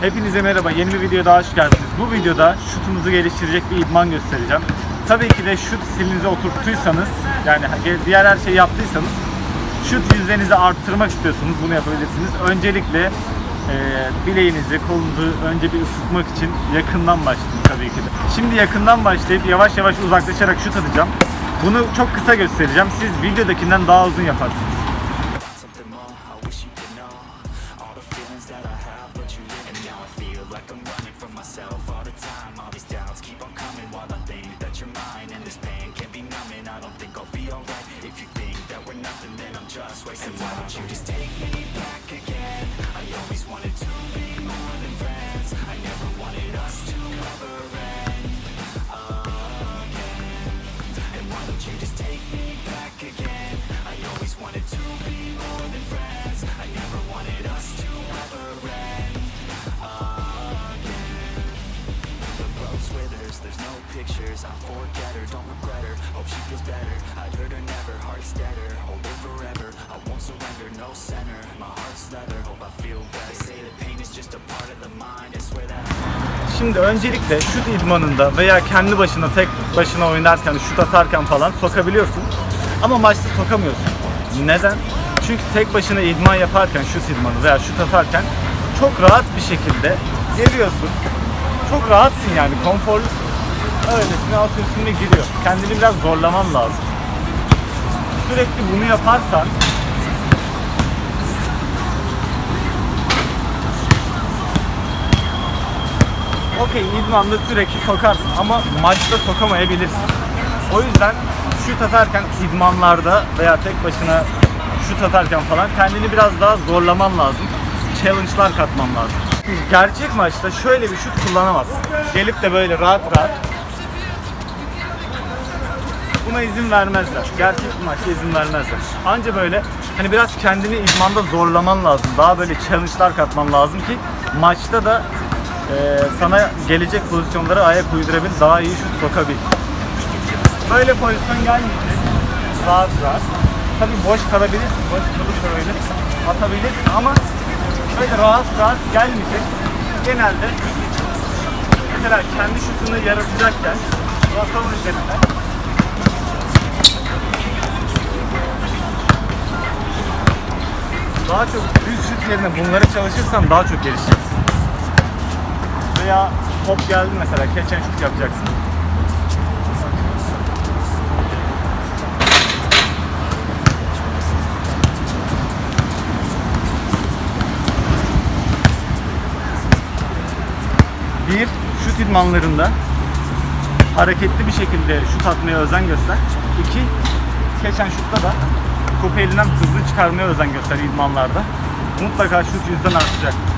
Hepinize merhaba. Yeni bir videoya daha hoş geldiniz. Bu videoda şutunuzu geliştirecek bir idman göstereceğim. Tabii ki de şut stilinize oturttuysanız, yani diğer her şeyi yaptıysanız, şut yüzdenizi arttırmak istiyorsanız bunu yapabilirsiniz. Öncelikle e, bileğinizi, kolunuzu önce bir ısıtmak için yakından başlayın tabii ki de. Şimdi yakından başlayıp yavaş yavaş uzaklaşarak şut atacağım. Bunu çok kısa göstereceğim. Siz videodakinden daha uzun yaparsınız. Pictures. I forget her, don't regret her. Hope she feels better. I'd hurt her never, heart steadier. Won't surrender, no center. My heart's leather, hope I feel better. Say that pain is just a part of the mind. I swear that. Şimdi öncelikle şut idmanında veya kendi başına tek başına oynarken, şut atarken falan sokabiliyorsun. Ama maçta sokamıyorsun. Neden? Çünkü tek başına idman yaparken, şut idmanı veya şut atarken çok rahat bir şekilde geliyorsun. Çok rahatsın yani, konforlusun. Öylesine atıyorsun ve giriyor. Kendini biraz zorlaman lazım. Sürekli bunu yaparsan Okey idmanda sürekli sokarsın ama maçta sokamayabilirsin. O yüzden şut atarken idmanlarda veya tek başına şut atarken falan kendini biraz daha zorlaman lazım. Challenge'lar katman lazım. Gerçek maçta şöyle bir şut kullanamazsın. Gelip de böyle rahat rahat buna izin vermezler. Gerçek bir maçta izin vermezler. Anca böyle hani biraz kendini idmanda zorlaman lazım. Daha böyle challenge'lar katman lazım ki maçta da e, sana gelecek pozisyonlara ayak uydurabil, daha iyi şut sokabil. Böyle pozisyon gelmeyecek. Rahat rahat. Tabii boş kalabilirsin, boş kalıp öyle atabilirsin ama böyle rahat rahat gelmeyecek. Genelde mesela kendi şutunu yaratacakken basalım üzerinden daha çok düz şut yerine bunları çalışırsan daha çok gelişeceksin. Veya top geldi mesela and shoot yapacaksın. Bir, şut idmanlarında hareketli bir şekilde şut atmaya özen göster. İki, and shoot'ta da topu elinden hızlı çıkarmaya özen göster idmanlarda. Mutlaka şut yüzden artacak.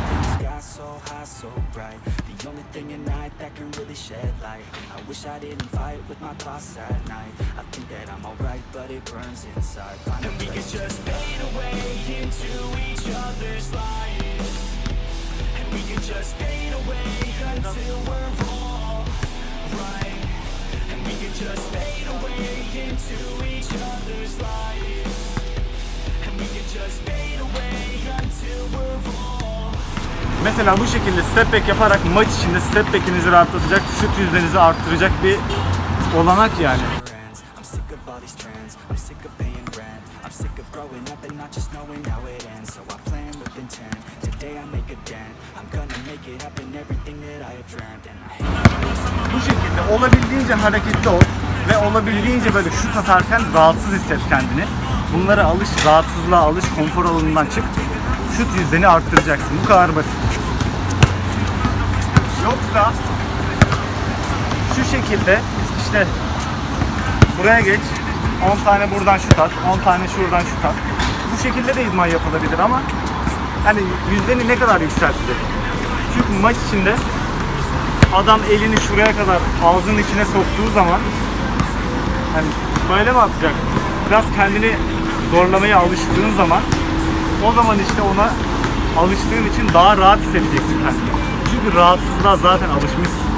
Wish I didn't fight with my thoughts at night. I think that I'm alright, but it burns inside. Find a we could just fade away into each other's lives. And we could just fade away until we're all right. And we could just fade away into each other's lives. And we could just fade away until we're all Mesela bu şekilde step back yaparak maç içinde step back'inizi rahatlatacak, şut yüzdenizi arttıracak bir olanak yani. Bu şekilde olabildiğince hareketli ol ve olabildiğince böyle şut atarken rahatsız hisset kendini. Bunlara alış, rahatsızlığa alış, konfor alanından çık. Şut yüzdeni arttıracaksın. Bu kadar basit. Yoksa şu şekilde işte buraya geç 10 tane buradan şut at, 10 tane şuradan şut at. Bu şekilde de idman yapılabilir ama hani yüzdeni ne kadar yükseltecek? Çünkü maç içinde adam elini şuraya kadar ağzının içine soktuğu zaman hani böyle mi atacak? Biraz kendini zorlamaya alıştığın zaman o zaman işte ona alıştığın için daha rahat hissedeceksin kendini. Çünkü rahatsızlığa zaten alışmışsın.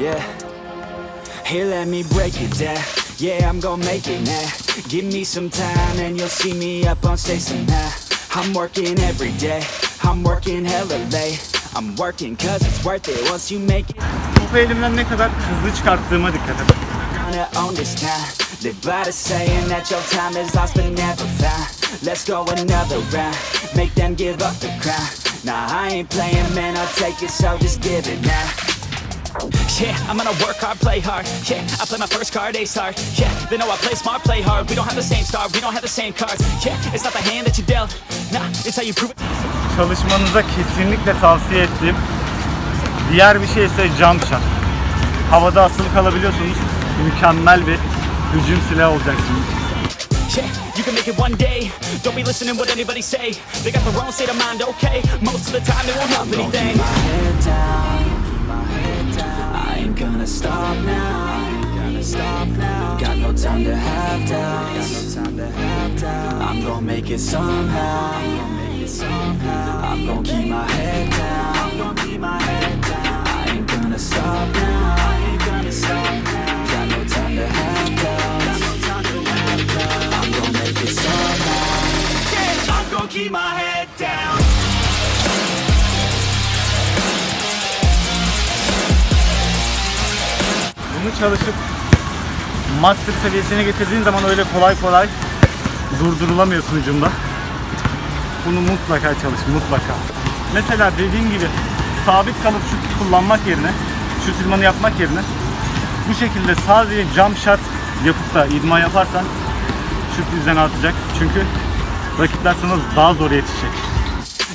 Yeah. Here, let me break it down. Yeah, I'm gonna make it now. Give me some time and you'll see me up on stage somehow. I'm working every day. I'm working hella late. I'm working cause it's worth it once you make it. Topu elimden ne kadar hızlı çıkarttığıma dikkat found. Let's go another round. Make them give up the crown. Nah, I ain't playing, man. I'll take it, so just give it now. Yeah, I'm gonna work hard, play hard. Yeah, I play my first card, ace hard. Yeah, they know I play smart, play hard. We don't have the same star, we don't have the same cards. Yeah, it's not the hand that you dealt. Nah, it's how you prove it. Çalışmanıza kesinlikle tavsiye ettiğim diğer bir şey ise jump shot. Havada asılı kalabiliyorsunuz. Mükemmel bir hücum silahı olacaksınız. Yeah, you can make it one day. Don't be listening what anybody say. They got their own state of mind, okay? Most of the time it won't help anything. my head down, keep my head down. I ain't gonna stop now. Gonna stop now. Got no time to have doubts. Got no time to have doubts. I'm gonna make it somehow. I'm gonna make it somehow. I'm gonna keep my head down. Bunu çalışıp master seviyesine getirdiğin zaman öyle kolay kolay durdurulamıyorsun hücumda. Bunu mutlaka çalış, mutlaka. Mesela dediğim gibi sabit kalıp şut kullanmak yerine, şut idmanı yapmak yerine bu şekilde sadece jump shot yapıp da idman yaparsan şut yüzden artacak. Çünkü rakipler sana daha zor yetişecek.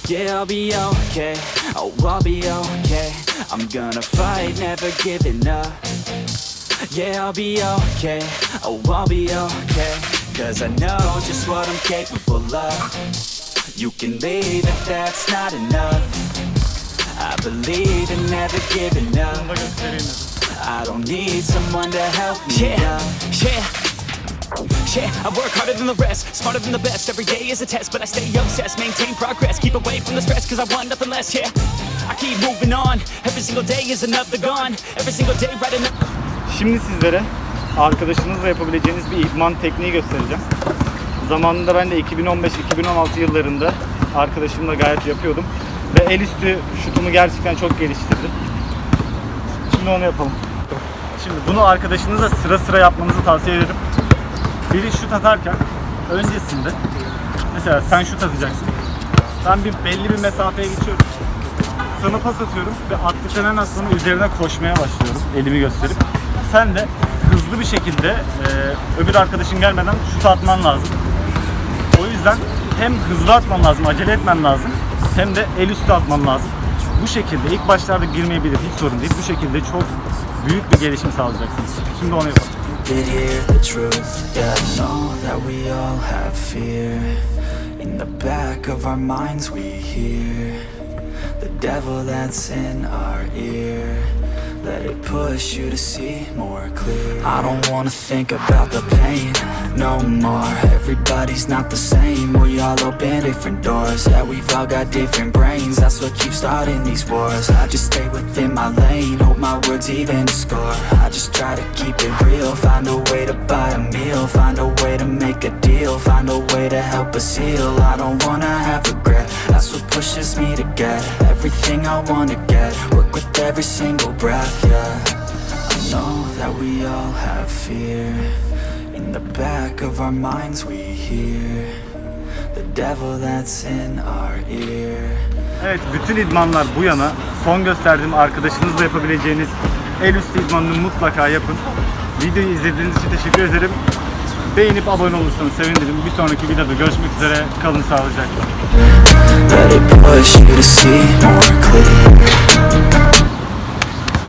Yeah, I'll be okay. Oh, I'll be okay. I'm gonna fight, never giving up. Yeah, I'll be okay. Oh, I'll be okay. Cause I know just what I'm capable of. You can leave if that's not enough. I believe in never giving up. I don't need someone to help me yeah, out. Yeah, yeah, I work harder than the rest, smarter than the best. Every day is a test, but I stay obsessed, maintain progress, keep away from the stress, cause I want nothing less. Yeah, I keep moving on. Every single day is another gone. Every single day writing up. Şimdi sizlere arkadaşınızla yapabileceğiniz bir idman tekniği göstereceğim. Zamanında ben de 2015-2016 yıllarında arkadaşımla gayet yapıyordum. Ve el üstü şutumu gerçekten çok geliştirdim. Şimdi onu yapalım. Şimdi bunu arkadaşınızla sıra sıra yapmanızı tavsiye ederim. Biri şut atarken öncesinde mesela sen şut atacaksın. Ben bir belli bir mesafeye geçiyorum. Sana pas atıyorum ve attıktan hemen sonra üzerine koşmaya başlıyorum elimi gösterip. Sen de hızlı bir şekilde e, öbür arkadaşın gelmeden şut atman lazım. Yüzden hem hızlı atman lazım, acele etmen lazım hem de el üstü atman lazım. Bu şekilde ilk başlarda girmeyebilir, hiç sorun değil. Bu şekilde çok büyük bir gelişim sağlayacaksınız. Şimdi onu yapalım. the devil that's in our ear. Let it push you to see more clear. I don't wanna think about the pain no more. Everybody's not the same. We all open different doors. Yeah, we've all got different brains. That's what keeps starting these wars. I just stay within my lane. Hope my words even score. I just try to keep it real. Find a way to buy a meal. Find a way to make a deal. Find a way to help us heal. I don't wanna have regret. That's what pushes me to get everything I wanna get. Work with every single breath, yeah. I know that we all have fear. In the back of our minds, we hear the devil that's in our ear. Evet, bütün idmanlar bu yana son gösterdiğim arkadaşınızla yapabileceğiniz el üstü idmanını mutlaka yapın. Videoyu izlediğiniz için teşekkür ederim. Beğenip abone olursanız sevinirim. Bir sonraki videoda görüşmek üzere. Kalın sağlıcakla.